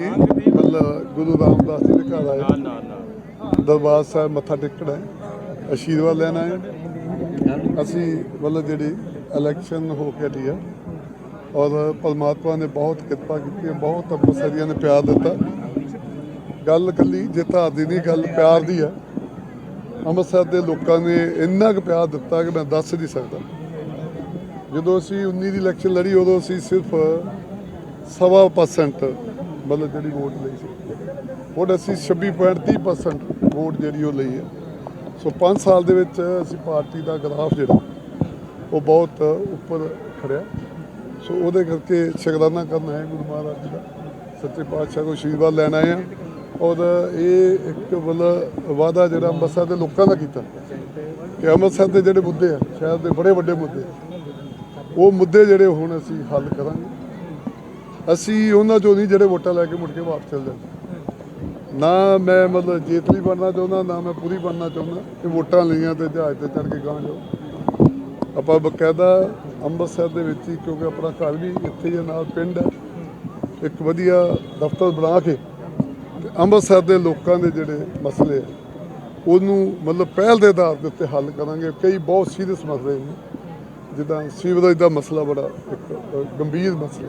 ਮਤਲਬ ਗੁਰੂ ਰਾਮਦਾਸ ਜੀ ਦੇ ਘਰ ਆਏ। ਦਰਬਾਰ ਸਾਹਿਬ ਮੱਥਾ ਟੇਕਣਾ ਹੈ ਆਸ਼ੀਰਵਾਦ ਲੈਣਾ ਹੈ ਅਸੀਂ ਮਤਲਬ ਜਿਹੜੀ ਇਲੈਕਸ਼ਨ ਹੋ ਕੇ ਹਟੀ ਆ। ਔਰ ਪਰਮਾਤਮਾ ਨੇ ਬਹੁਤ ਕਿਰਪਾ ਕੀਤੀ ਹੈ ਬਹੁਤ ਅੰਮ੍ਰਿਤਸਰੀਆਂ ਨੇ ਪਿਆਰ ਦਿੱਤਾ। ਗੱਲ ਕੱਲੀ ਜਿੱਤ ਦੀ ਨਹੀਂ ਗੱਲ ਪਿਆਰ ਦੀ ਆ। ਅੰਮ੍ਰਿਤਸਰ ਦੇ ਲੋਕਾਂ ਨੇ ਇੰਨਾ ਕੁ ਪਿਆਰ ਦਿੱਤਾ ਕਿ ਮੈਂ ਦੱਸ ਨਹੀਂ ਸਕਦਾ। ਜਦੋਂ ਅਸੀਂ 19 ਦੀ ਇਲੈਕਸ਼ਨ ਲੜੀ ਉਦੋਂ ਅਸੀਂ ਸਿਰਫ ਸਵਾ ਪਰਸੈਂਟ ਮਤਲਬ ਜਿਹੜੀ ਵੋਟ ਲਈ ਸੀ। ਹੁਣ ਅਸੀਂ 26.30% ਵੋਟ ਜਿਹੜੀ ਉਹ ਲਈ ਹੈ। ਸੋ 5 ਸਾਲ ਦੇ ਵਿੱਚ ਅਸੀਂ ਪਾਰਟੀ ਦਾ ਗ੍ਰਾਫ ਜਿਹੜਾ, ਉਹ ਬਹੁਤ ਉੱਪਰ ਖੜਿਆ। ਸੋ ਉਹਦੇ ਕਰਕੇ ਸ਼ਗਰਾਨਾ ਕਰਨਾ ਹੈ ਗੁਰੂ ਮਹਾਰਾਜ ਜੀ ਦਾ। ਸੱਚੇ ਪਾਤਸ਼ਾਹ ਕੋ ਆਸ਼ੀਰਵਾਦ ਲੈਣ ਆਏ ਆ ਔਰ ਇਹ ਇੱਕ ਮਤਲਬ ਵਾਅਦਾ ਜਿਹੜਾ ਅੰਮ੍ਰਿਤਸਰ ਦੇ ਲੋਕਾਂ ਦਾ ਕੀਤਾ। ਕਿ ਅੰਮ੍ਰਿਤਸਰ ਦੇ ਜਿਹੜੇ ਮੁੱਦੇ ਆ, ਸ਼ਹਿਰ ਦੇ ਬੜੇ ਵੱਡੇ ਮੁੱਦੇ ਉਹ ਮੁੱਦੇ ਜਿਹੜੇ ਹੁਣ ਅਸੀਂ ਹੱਲ ਕਰਾਂਗੇ। ਅਸੀਂ ਉਹਨਾਂ ਚੋਂ ਨਹੀਂ ਜਿਹੜੇ ਵੋਟਾਂ ਲੈ ਕੇ ਮੁੜ ਕੇ ਵਾਪਸ ਚਲੇ ਜਾਂਦੇ ਨਾ ਮੈਂ ਮਤਲਬ ਜੇਤਲੀ ਬਣਨਾ ਚਾਹੁੰਦਾ ਨਾ ਮੈਂ ਪੂਰੀ ਬਣਨਾ ਚਾਹੁੰਦਾ। ਕਿ ਵੋਟਾਂ ਲਈਆਂ ਤੇ ਜਹਾਜ਼ ਤੇ ਚੜ ਕੇ ਗਾਂ ਜਾਓ। ਆਪਾਂ ਬਕਾਇਦਾ ਅੰਮ੍ਰਿਤਸਰ ਦੇ ਵਿੱਚ ਹੀ ਕਿਉਂਕਿ ਆਪਣਾ ਘਰ ਵੀ ਇੱਥੇ ਹੀ ਆ, ਨਾਲ ਪਿੰਡ ਹੈ। ਇੱਕ ਵਧੀਆ ਦਫ਼ਤਰ ਬਣਾ ਕੇ ਤੇ ਅੰਮ੍ਰਿਤਸਰ ਦੇ ਲੋਕਾਂ ਦੇ ਜਿਹੜੇ ਮਸਲੇ ਆ ਉਹਨੂੰ ਮਤਲਬ ਪਹਿਲ ਦੇ ਆਧਾਰ ਦੇ ਉੱਤੇ ਹੱਲ ਕਰਾਂਗੇ। ਕਈ ਬਹੁਤ ਸੀਰੀਅਸ ਮਸਲੇ ਨੇ। ਜਿੱਦਾਂ ਸੀਵਰੇਜ ਦਾ ਮਸਲਾ ਬੜਾ ਇੱਕ ਗੰਭੀਰ ਮਸਲਾ।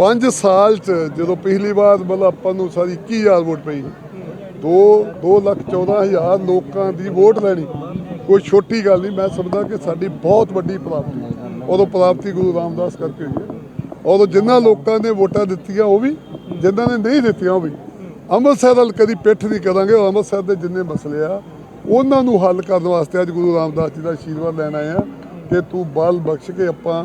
5 ਸਾਲ ਚ ਜਦੋਂ ਪਿਛਲੀ ਵਾਰ ਮਤਲਬ ਆਪਾਂ ਨੂੰ ਸਾਰੀ 21000 ਵੋਟ ਪਈ 2 2 ਲੱਖ 14 ਹਜ਼ਾਰ ਲੋਕਾਂ ਦੀ ਵੋਟ ਲੈਣੀ, ਕੋਈ ਛੋਟੀ ਗੱਲ ਨਹੀਂ, ਮੈਂ ਸਮਝਦਾ ਕਿ ਸਾਡੀ ਬਹੁਤ ਵੱਡੀ ਪ੍ਰਾਪਤੀ ਹੈ। ਉਦੋਂ ਪ੍ਰਾਪਤੀ ਗੁਰੂ ਰਾਮਦਾਸ ਕਰਕੇ ਹੋਈ ਹੈ ਉਦੋਂ ਜਿਨ੍ਹਾਂ ਲੋਕਾਂ ਨੇ ਵੋਟਾਂ ਦਿੱਤੀਆਂ, ਉਹ ਵੀ ਜਿਨ੍ਹਾਂ ਨੇ ਨਹੀਂ ਦਿੱਤੀਆਂ, ਉਹ ਵੀ ਅੰਮ੍ਰਿਤਸਰ ਵੱਲ ਕਦੀ ਪਿੱਠ ਨਹੀਂ ਕਰਾਂਗੇ, ਉਹ ਅੰਮ੍ਰਿਤਸਰ ਦੇ ਜਿੰਨੇ ਮਸਲੇ ਆ, ਉਹਨਾਂ ਨੂੰ ਹੱਲ ਕਰਨ ਵਾਸਤੇ ਅੱਜ ਗੁਰੂ ਰਾਮਦਾਸ ਜੀ ਦਾ ਆਸ਼ੀਰਵਾਦ ਲੈਣ ਆਏ ਆ ਕਿ ਤੂੰ ਬਲ ਬਖਸ਼ ਕੇ ਆਪਾਂ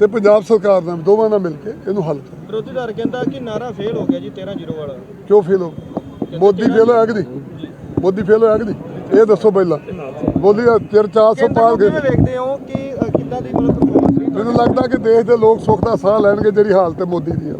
ਤੇ ਪੰਜਾਬ ਸਰਕਾਰ ਵੀ, ਦੋਵਾਂ ਨਾਲ ਮਿਲ ਕੇ ਇਹਨੂੰ ਹੱਲ ਕਰ ਵਿਰੋਧੀ ਧਿਰ ਕਹਿੰਦਾ ਕਿ ਨਾਰਾ ਫੇਲ ਹੋ ਗਿਆ ਜੀ 13 ਜ਼ੀਰੋ ਵਾਲਾ। ਕਿਉਂ ਫੇਲ ਹੋ ਮੋਦੀ ਫੇਲ ਹੋਇਆ ਕਿ ਨਹੀਂ? ਮੋਦੀ ਫੇਲ ਹੋਇਆ ਕਿ ਨਹੀਂ? ਇਹ ਦੱਸੋ ਪਹਿਲਾਂ। ਮੋਦੀ ਦਾ ਚਿਰ 400 ਪਾਰ ਗਏ। ਕਿਵੇਂ ਵੇਖਦੇ ਹੋ ਕਿ ਅ, ਕਿੱਦਾਂ ਦੀ ਮਤਲਬ performance ਰਹੀ? ਮੈਨੂੰ ਲੱਗਦਾ ਕਿ ਦੇਸ਼ ਦੇ ਲੋਕ ਸੁੱਖ ਦਾ ਸਾਹ ਲੈਣਗੇ ਜਿਹੜੀ ਹਾਲਤ ਹੈ ਮੋਦੀ ਦੀ ਹੈ